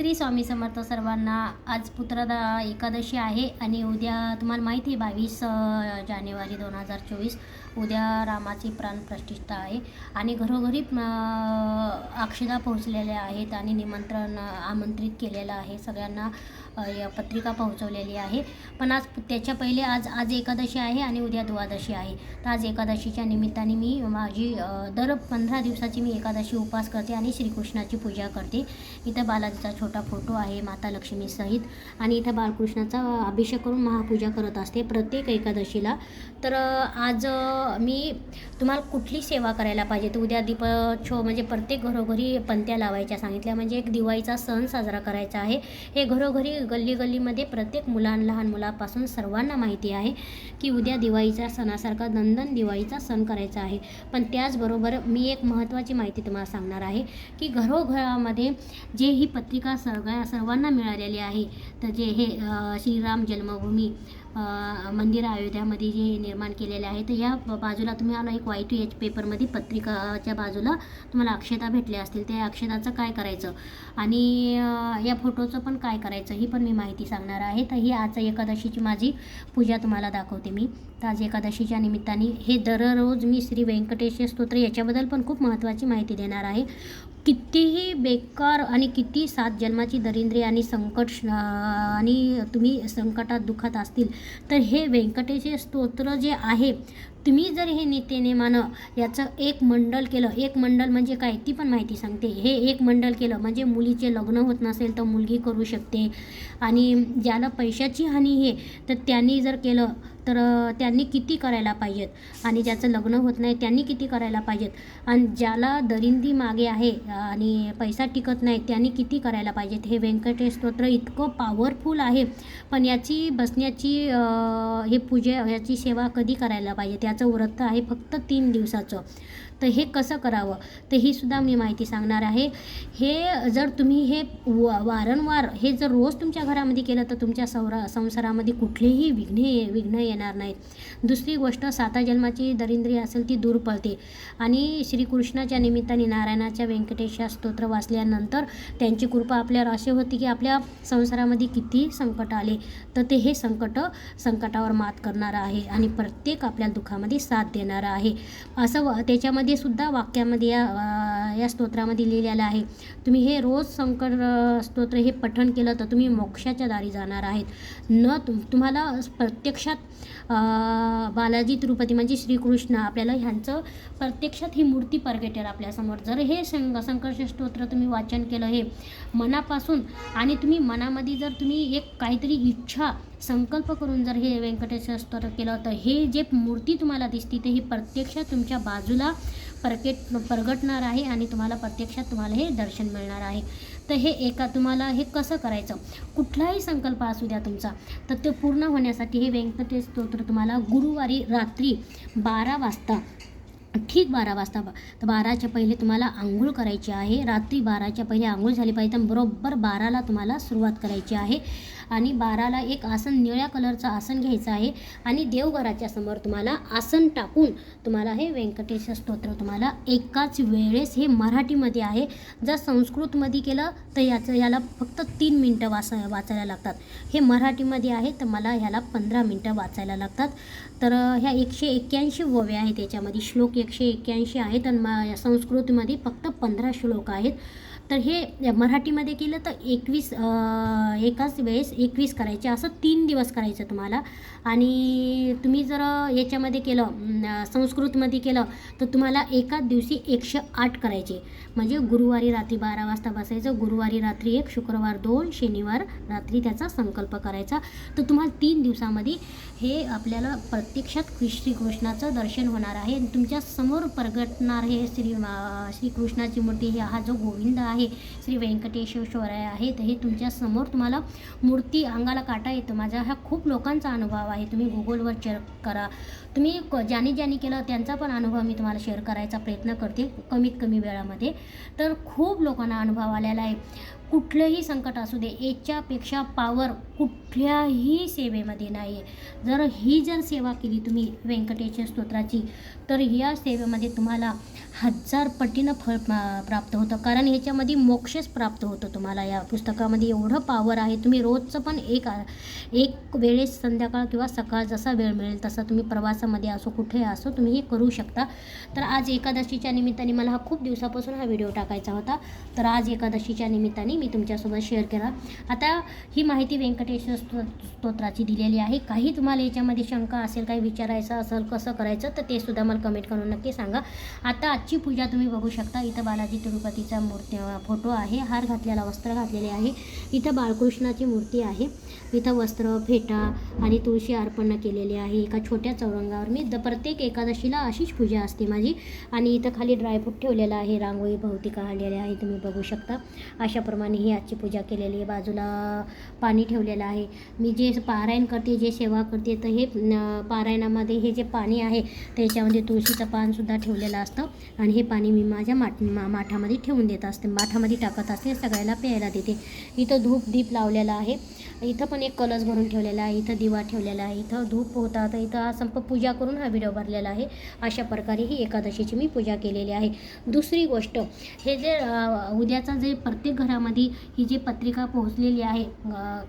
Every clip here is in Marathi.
श्री स्वामी समर्थ सर्वांना आज पुत्रदा एकादशी आहे आणि उद्या तुम्हाला माहिती आहे बावीस जानेवारी दोन हजार चोवीस. उद्या रामाची प्राणप्रतिष्ठा आहे. आणि घरोघरी अक्षदा पोहोचलेल्या आहेत आणि निमंत्रण आमंत्रित केलेलं आहे. सगळ्यांना या पत्रिका पोहोचवलेली आहे. पण आज त्याच्या पहिले आज आज एकादशी आहे आणि उद्या द्वादशी आहे. तर आज एकादशीच्या निमित्ताने मी माझी दर पंधरा दिवसाची मी एकादशी उपास करते आणि श्रीकृष्णाची पूजा करते. इथं बालाजीचा छोटा फोटो आहे माता लक्ष्मीसहित आणि इथं बालकृष्णाचा अभिषेक करून महापूजा करत असते प्रत्येक एकादशीला. तर आज मी तुम्हाला कुठली सेवा करायला पाहिजे? तर उद्या दीप छो म्हणजे प्रत्येक घरोघरी पंत्या लावायच्या सांगितल्या. म्हणजे एक दिवाळीचा सण साजरा करायचा आहे. हे घरोघरी गल्ली गल्लीमध्ये प्रत्येक मुलां लहान मुलापासून सर्वांना माहिती आहे की उद्या दिवाळीच्या सणासारखा दंदन दिवाळीचा सण करायचा आहे. पण त्याचबरोबर मी एक महत्त्वाची माहिती तुम्हाला सांगणार आहे की घरोघरामध्ये जे ही पत्रिका सगळ्या सर्वांना मिळालेली आहे तर जे हे श्रीराम जन्मभूमी मंदिर अयोध्यामध्ये जे निर्माण केलेले आहे तर या बाजूला तुम्ही आला एक वाय टू एच पेपरमध्ये पत्रिकाच्या बाजूला तुम्हाला अक्षता भेटल्या असतील. त्या अक्षताचं काय करायचं? आणि या फोटोचं पण काय करायचं ही पण मी माहिती सांगणार आहे. तर ही आज एकादशीची माझी पूजा तुम्हाला दाखवते मी. तर आज एकादशीच्या निमित्ताने हे दररोज मी श्री व्यंकटेश स्तोत्र याच्याबद्दल पण खूप महत्त्वाची माहिती देणार आहे. कितीही बेकार आणि किती सात जन्माची दरिद्री आणि संकट श- आणि तुम्ही संकटात दुखत असतील तर हे व्यंकटेचे स्तोत्र जे आहे तुम्ही जर हे नित्यनेमानं याचं एक मंडल केलं. एक मंडल म्हणजे काय? ती पण माहिती सांगते. हे एक मंडल केलं म्हणजे मुलीचे लग्न होत नसेल तर मुलगी करू शकते. आणि ज्याला पैशाची हानी आहे तर त्यांनी जर केलं तर त्यांनी किती करायला पाहिजेत? आणि ज्याचं लग्न होत नाही त्यांनी किती करायला पाहिजेत? आणि ज्याला दरिंदी मागे आहे आणि पैसा टिकत नाही त्यांनी किती करायला पाहिजेत? हे व्यंकटेश स्तोत्र इतकं पॉवरफुल आहे. पण याची बसण्याची हे पूजा याची सेवा कधी करायला पाहिजे त्याचं व्रत आहे फक्त तीन दिवसाचं. तर हे कसं करावं? तर ही सुद्धा मी माहिती सांगणार आहे. हे जर तुम्ही हे व वारंवार हे जर रोज तुमच्या घरामध्ये केलं तर तुमच्या सौरा संसारामध्ये कुठलेही विघ्ने विघ्न येणार नाहीत. दुसरी गोष्ट साता जन्माची दरिंद्री असेल ती दूर पळते. आणि श्रीकृष्णाच्या निमित्ताने नारायणाच्या व्यंकटेशा स्तोत्र वाचल्यानंतर त्यांची कृपा आपल्यावर अशी होती की आपल्या संसारामध्ये किती संकट आले. तर ते हे संकट संकटावर मात करणारं आहे आणि प्रत्येक आपल्या दुःखामध्ये साथ देणारं आहे. असं व यामध्ये सुद्धा वाक्यामध्ये या या स्तोत्रामध्ये लिहिलेलं आहे. तुम्ही हे रोज संकर स्तोत्र हे पठण केलं तर तुम्ही मोक्षाच्या दारी जाणार आहेत. न तुम तुम्हाला प्रत्यक्षात बालाजी तिरुपती म्हणजे श्रीकृष्ण आपल्याला ह्यांचं प्रत्यक्षात ही मूर्ती परगेटेल आपल्यासमोर. जर हे संग संकर्ष स्तोत्र तुम्ही वाचन केलं हे मनापासून आणि तुम्ही मनामध्ये जर तुम्ही एक काहीतरी इच्छा संकल्प करून जर हे व्यंकटेश्वर स्तोत्र केलं तर हे जे मूर्ती तुम्हाला दिसते ते ही प्रत्यक्षात तुमच्या बाजूला प्रकेट प्रगटणार आहे आणि तुम्हाला प्रत्यक्षात तुम्हाला हे दर्शन मिळणार आहे. तर हे एका तुम्हाला हे कसं करायचं? कुठलाही संकल्प असू द्या तुमचा तर ते पूर्ण होण्यासाठी हे व्यंकटेश स्तोत्र तुम्हाला गुरुवारी रात्री बारा वाजता ठीक बारा वाजता तर बाराच्या पहिले तुम्हाला आंघोळ करायची आहे. रात्री बाराच्या पहिले आंघोळ झाली पाहिजे तर बरोबर बाराला तुम्हाला सुरुवात करायची आहे. आणि बाराला एक आसन निळ्या कलरचं आसन घ्यायचं आहे. आणि देवघराच्या समोर तुम्हाला आसन टाकून तुम्हाला हे व्यंकटेश स्तोत्र तुम्हाला एकाच वेळेस हे मराठीमध्ये आहे. जर संस्कृतमध्ये केलं तर याचं याला फक्त तीन मिनटं वाच वाचायला लागतात. हे मराठीमध्ये आहे तर मला ह्याला पंधरा मिनटं वाचायला लागतात. तर ह्या एकशे एक्क्याऐंशी ओव्या आहेत. त्याच्यामध्ये श्लोक एकशे एक्क्याऐंशी आहेत. आणि म संस्कृतमध्ये फक्त पंधरा श्लोक आहेत. तर हे मराठीमध्ये केलं तर एकवीस एकाच वेळेस एकवीस करायचे असं तीन दिवस करायचं तुम्हाला. आणि तुम्ही जर याच्यामध्ये केलं संस्कृतमध्ये केलं तर तुम्हाला एकाच दिवशी एकशे आठ करायचे. म्हणजे गुरुवारी रात्री बारा वाजता बसायचं गुरुवारी रात्री एक शुक्रवार दोन शनिवार रात्री त्याचा संकल्प करायचा. तर तुम्हाला तीन दिवसामध्ये हे आपल्याला प्रत्यक्षात श्रीकृष्णाचं दर्शन होणार आहे. तुमच्यासमोर प्रगटणार हे श्री श्रीकृष्णाची मूर्ती हे हा जो गोविंद आहे श्री व्यंकटेश्वर आहे. आहेत हे तुमच्यासमोर तुम्हाला मूर्ती अंगाला काटा येतो. माझा हा खूप लोकांचा अनुभव आहे. तुम्ही गुगलवर चेक करा. तुम्ही क- ज्याने ज्याने केलं त्यांचा पण अनुभव मी तुम्हाला शेअर करायचा प्रयत्न करते कमीत कमी वेळामध्ये. तर खूप लोकांना अनुभव आलेला आहे. कुठलंही संकट असू दे याच्यापेक्षा पावर कुठल्याही सेवेमध्ये नाही आहे जर ही जर सेवा केली तुम्ही व्यंकटेश्वर स्तोत्राची तर या सेवेमध्ये तुम्हाला हजार पटीनं फळ प्राप्त होतं. कारण ह्याच्यामध्ये मोक्षच प्राप्त होतो तुम्हाला या पुस्तकामध्ये. एवढं पावर आहे. तुम्ही रोजचं पण एक एक वेळेस संध्याकाळ किंवा सकाळ जसा वेळ मिळेल तसा तुम्ही प्रवास प्रवासामध्ये असो कुठे असो तुम्ही हे करू शकता. तर आज एकादशीच्या निमित्ताने मला हा खूप दिवसापासून हा व्हिडिओ टाकायचा होता. तर आज एकादशीच्या निमित्ताने मी तुमच्यासोबत शेअर केला. आता ही माहिती व्यंकटेश्वर स्तो स्तोत्राची दिलेली आहे. काही तुम्हाला याच्यामध्ये शंका असेल काही विचारायचं असेल कसं करायचं तर ते सुद्धा मला कमेंट करून नक्की सांगा. आता आजची पूजा तुम्ही बघू शकता. इथं बालाजी तिरुपतीचा मूर्ती फोटो आहे. हार घातलेला वस्त्र घातलेले आहे. इथं बाळकृष्णाची मूर्ती आहे. इथं वस्त्र फेटा आणि तुळशी अर्पण केलेली आहे. एका छोट्या अंगावर मी द प्रत्येक एकादशीला अशीच पूजा असते माझी. आणि इथं खाली ड्रायफ्रूट ठेवलेला आहे रांगोळी भोवती काढलेले आहे तुम्ही बघू शकता. अशाप्रमाणे ही आजची पूजा केलेली आहे. बाजूला पाणी ठेवलेलं आहे. मी जे पारायण करते जे सेवा करते तर हे पारायणामध्ये हे जे पाणी आहे त्याच्यामध्ये तुळशीचं पानसुद्धा ठेवलेलं असतं. आणि हे पाणी मी माझ्या माठ मा माठामध्ये ठेवून देत असते. माठामध्ये टाकत असते सगळ्याला प्यायला देते. इथं धूप दीप लावलेला आहे. इथं पण एक कलश भरून ठेवलेला आहे इथं दिवा ठेवलेला आहे इथं धूप होता तर इथं हा संप पूजा करून हा व्हिडिओ भरलेला आहे. अशा प्रकारे ही एकादशीची मी पूजा केलेली आहे. दुसरी गोष्ट हे जे उद्याचा जे प्रत्येक घरामध्ये ही जी पत्रिका पोहोचलेली आहे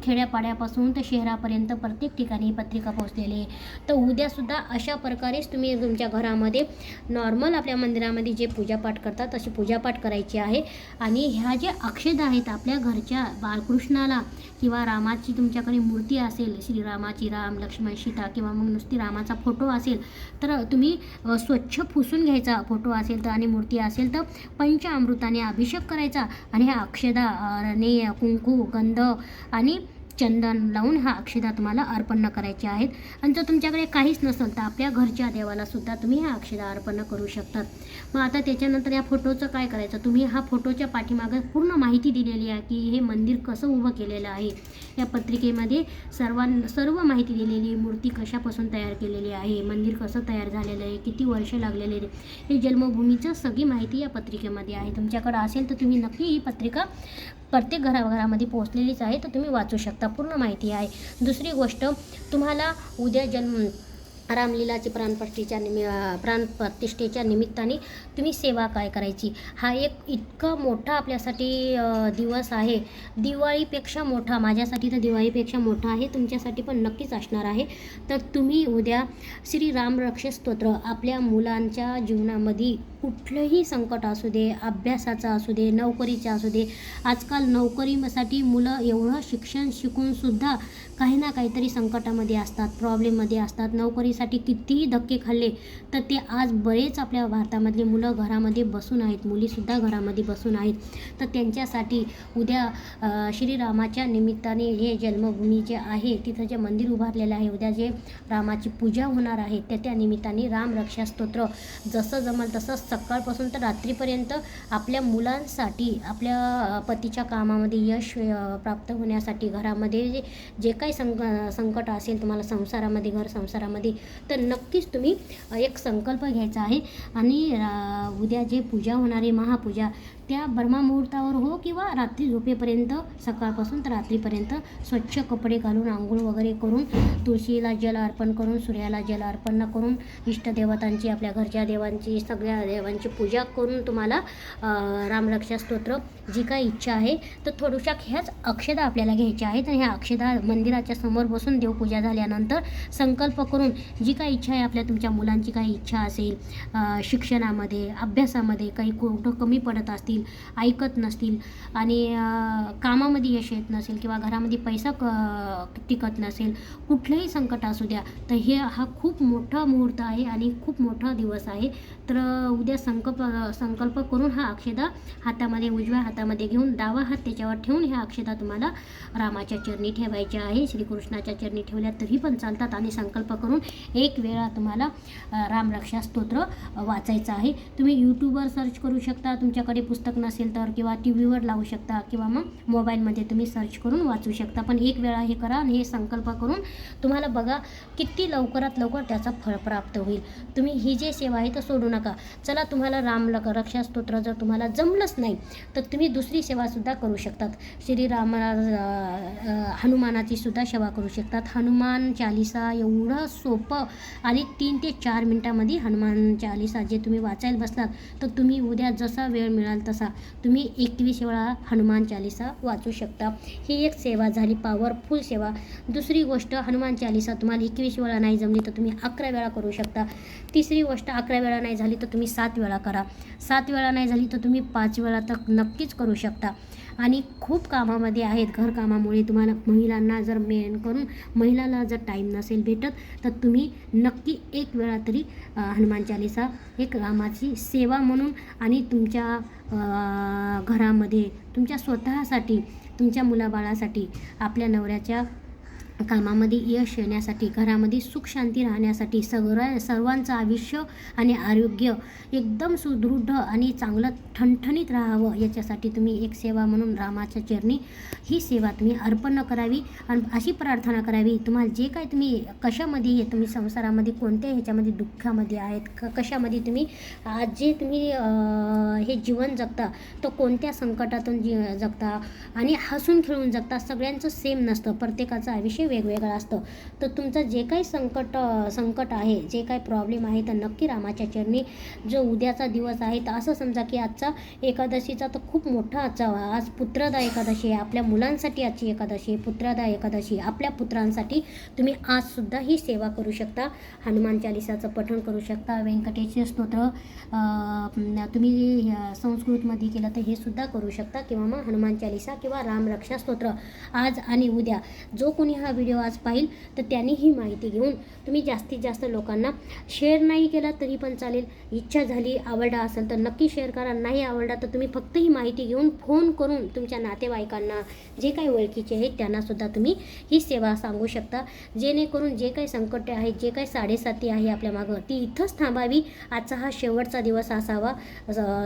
खेड्यापाड्यापासून तर शहरापर्यंत प्रत्येक ठिकाणी ही पत्रिका पोहोचलेली आहे. तर उद्यासुद्धा अशा प्रकारेच तुम्ही तुमच्या घरामध्ये नॉर्मल आपल्या मंदिरामध्ये जे पूजापाठ करतात तशी पूजापाठ करायची आहे. आणि ह्या ज्या अक्षदा आहेत आपल्या घरच्या बाळकृष्णाला किंवा रामाची तुमच्याकडे मूर्ती असेल श्रीरामाची राम लक्ष्मण सीता किंवा मग नुसती रामाचा फोटो असेल तर तुम्ही स्वच्छ पुसून घ्यायचा फोटो असेल तर आणि मूर्ती असेल तर पंचामृताने अभिषेक करायचा आणि ह्या अक्षदा रणे कुंकू गंध आणि चंदन लावून हा अक्षदा तुम्हाला अर्पण करायचे आहेत. आणि जर तुमच्याकडे काहीच नसेल तर आपल्या घरच्या देवाला सुद्धा तुम्ही ह्या अक्षदा अर्पण करू शकतात. मग आता त्याच्यानंतर या फोटोचं काय करायचं? तुम्ही हा फोटोच्या पाठीमागं पूर्ण माहिती दिलेली आहे की हे मंदिर कसं उभं केलेलं आहे. या पत्रिकेमध्ये सर्वां सर्व माहिती दिलेली मूर्ती कशापासून तयार केलेली आहे? मंदिर कसं तयार झालेलं आहे? किती वर्ष लागलेले आहे हे जन्मभूमीचं सगळी माहिती या पत्रिकेमध्ये आहे. तुमच्याकडं असेल तर तुम्ही नक्की ही पत्रिका प्रत्येक घराघरामध्ये पोहोचलेलीच आहे तर तुम्ही वाचू शकता. पूर्ण माहिती आहे. दुसरी गोष्ट तुम्हाला उद्या जन्म रामलीलाचे प्राणप्रतिष्ठेच्या निमि प्राणप्रतिष्ठेच्या निमित्ताने तुम्ही सेवा काय करायची? हा एक इतका मोठा आपल्यासाठी दिवस आहे. दिवाळीपेक्षा मोठा माझ्यासाठी तर दिवाळीपेक्षा मोठा आहे तुमच्यासाठी पण नक्कीच असणार आहे. तर तुम्ही उद्या श्री रामरक्ष स्तोत्र आपल्या मुलांच्या जीवनामध्ये कुठलंही संकट असू दे अभ्यासाचं असू दे नोकरीचं असू दे आजकाल नोकरीसाठी मुलं एवढं शिक्षण शिकूनसुद्धा काही ना काहीतरी संकटामध्ये असतात प्रॉब्लेममध्ये असतात. नोकरीसाठी कितीही धक्के खाल्ले तर ते आज बरेच आपल्या भारतामधले मुलं घरामध्ये बसून आहेत मुलीसुद्धा घरामध्ये बसून आहेत. तर त्यांच्यासाठी उद्या श्रीरामाच्या निमित्ताने हे जन्मभूमी जे आहे तिथं जे मंदिर उभारलेलं आहे उद्या जे रामाची पूजा होणार आहे त्या त्या निमित्ताने राम रक्षा स्तोत्र जसं जमल तसं सकाळपासून तर रात्रीपर्यंत आपल्या मुलांसाठी आपल्या पतीच्या कामामध्ये यश प्राप्त होण्यासाठी घरामध्ये जे जे काही संक संकट असेल तुम्हाला संसारामध्ये घर संसारामध्ये तर नक्कीच तुम्ही एक संकल्प घ्यायचा आहे. आणि उद्या जे पूजा होणारी महापूजा त्या ब्रह्ममुहूर्तावर हो किंवा रात्री झोपेपर्यंत सकाळपासून तर रात्रीपर्यंत स्वच्छ कपडे घालून आंघोळ वगैरे करून तुळशीला जल अर्पण करून सूर्याला जल अर्पण करून इष्टदेवतांची आपल्या घरच्या देवांची सगळ्या देवांची पूजा करून तुम्हाला रामरक्षा स्तोत्र जी काय इच्छा आहे तर थोड्याशा ह्याच अक्षदा आपल्याला घ्यायच्या आहेत. आणि ह्या अक्षदा मंदिराच्या समोर बसून देवपूजा झाल्यानंतर संकल्प करून जी काय इच्छा आहे आपल्या तुमच्या मुलांची काही इच्छा असेल शिक्षणामध्ये अभ्यासामध्ये काही कुठं कमी पडत असतील ऐकत नसतील आणि कामामध्ये यश येत नसेल किंवा घरामध्ये पैसा क टिकत नसेल कुठलंही संकट असू द्या तर हे हा खूप मोठा मुहूर्त आहे आणि खूप मोठा दिवस आहे. तर उद्या संकल्प संकल्प करून हा अक्षदा हातामध्ये उजव्या हातामध्ये घेऊन डावा हात त्याच्यावर ठेवून ह्या अक्षदा तुम्हाला रामाच्या चरणी ठेवायच्या आहे. श्रीकृष्णाच्या चरणी ठेवल्या तरी पण चालतात आणि संकल्प करून एक वेळा तुम्हाला रामरक्षा स्तोत्र वाचायचं आहे. तुम्ही यूट्यूबवर सर्च करू शकता. तुमच्याकडे पुस्तक पुस्तक नसेल तर किंवा टी व्हीवर लावू शकता किंवा मग मोबाईलमध्ये तुम्ही सर्च करून वाचू शकता. पण एक वेळा हे करा आणि हे संकल्प करून तुम्हाला बघा किती लवकरात लवकर त्याचा फळ प्राप्त होईल. तुम्ही ही जे सेवा आहे तर सोडू नका. चला तुम्हाला राम लक- रक्षा स्तोत्र जर तुम्हाला जमलंच नाही तर तुम्ही दुसरी सेवासुद्धा करू शकतात. श्रीरामा हनुमानाची सुद्धा सेवा करू शकतात. हनुमान चालिसा एवढं सोपं आणि तीन ते चार मिनटामध्ये हनुमान चालिसा जे तुम्ही वाचायला बसलात तर तुम्ही उद्या जसा वेळ मिळाल तर तसा. तुम्ही एकवीस वेळा हनुमान चालिसा वाचू शकता. ही एक सेवा झाली पॉवरफुल सेवा. दुसरी गोष्ट हनुमान चालिसा तुम्हाला एकवीस वेळा नाही जमली तर तुम्ही अकरा वेळा करू शकता. तिसरी गोष्ट अकरा वेळा नाही झाली तर तुम्ही सात वेळा करा. सात वेळा नाही झाली तर तुम्ही पाच वेळा तर नक्कीच करू शकता. आणि खूप कामामध्ये आहेत. घरकामामुळे तुम्हाला महिलांना जर मेन करून महिलाला जर टाईम नसेल भेटत तर तुम्ही नक्की एक वेळा तरी हनुमान चालिसा एक रामाची सेवा म्हणून आणि तुमच्या घरामध्ये तुमच्या स्वतःसाठी तुमच्या मुलाबाळासाठी आपल्या नवऱ्याच्या कामामध्ये यश येण्यासाठी घरामध्ये सुख शांती राहण्यासाठी सगळ्या सर्वांचं आयुष्य आणि आरोग्य एकदम सुदृढ आणि चांगलं ठणठणीत राहावं. याच्यासाठी तुम्ही एक सेवा म्हणून रामाच्या चरणी ही सेवा तुम्ही अर्पण करावी आणि अशी प्रार्थना करावी. तुम्हाला जे काय तुम्ही कशामध्ये आहे तुम्ही संसारामध्ये कोणत्या ह्याच्यामध्ये दुःखामध्ये आहेत क कशामध्ये तुम्ही आज जे तुम्ही हे जीवन जगता तो कोणत्या संकटातून जी जगता आणि हसून खेळून जगता सगळ्यांचं सेम नसतं. प्रत्येकाचं आयुष्य वेगवेगळं असतं. तर तुमचं जे काही संकट संकट आहे जे काही प्रॉब्लेम आहे तर नक्की रामाच्या चरणी जो उद्याचा दिवस आहे तर असं समजा की आजचा एकादशीचा तर खूप मोठा आजचा आज पुत्रदा एकादशी आहे आपल्या मुलांसाठी आजची एकादशी आहे पुत्रदा एकादशी आपल्या पुत्रांसाठी तुम्ही आजसुद्धा ही सेवा करू शकता हनुमान चालिसाचं पठण करू शकता व्यंकटेश्वर स्तोत्र तुम्ही संस्कृतमध्ये केलं तर हे सुद्धा करू शकता किंवा मग हनुमान चालिसा किंवा रामरक्षा स्तोत्र आज आणि उद्या. जो कोणी हा व्हिडिओ आज पाहिल तर त्यांनी ही माहिती घेऊन तुम्ही जास्तीत जास्त लोकांना शेअर नाही केला तरी पण चालेल. इच्छा झाली आवडला असेल तर नक्की शेअर करा. नाही आवडला तर तुम्ही फक्त ही माहिती घेऊन फोन करून तुमच्या नातेवाईकांना जे काही ओळखीचे आहेत त्यांनासुद्धा तुम्ही ही सेवा सांगू शकता. जेणेकरून जे काही संकटे आहेत जे काही साडेसाती आहे आपल्या मागं ती इथंच थांबावी. आजचा हा शेवटचा दिवस असावा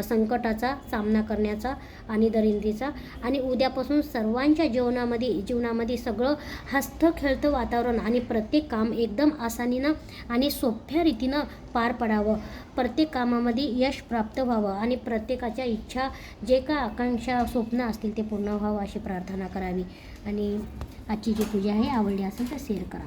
संकटाचा सामना करण्याचा आणि दरिंद्रीचा आणि उद्यापासून सर्वांच्या जीवनामध्ये जीवनामध्ये सगळं हस्त खेळतं वातावरण आणि प्रत्येक काम एकदम आसानीनं आणि सोप्या रीतीनं पार पडावं. प्रत्येक कामामध्ये यश प्राप्त व्हावं आणि प्रत्येकाच्या इच्छा जे काय आकांक्षा स्वप्न असतील ते पूर्ण व्हावं अशी प्रार्थना करावी. आणि आजची जी पूजा आहे आवडली असेल तर शेअर करा.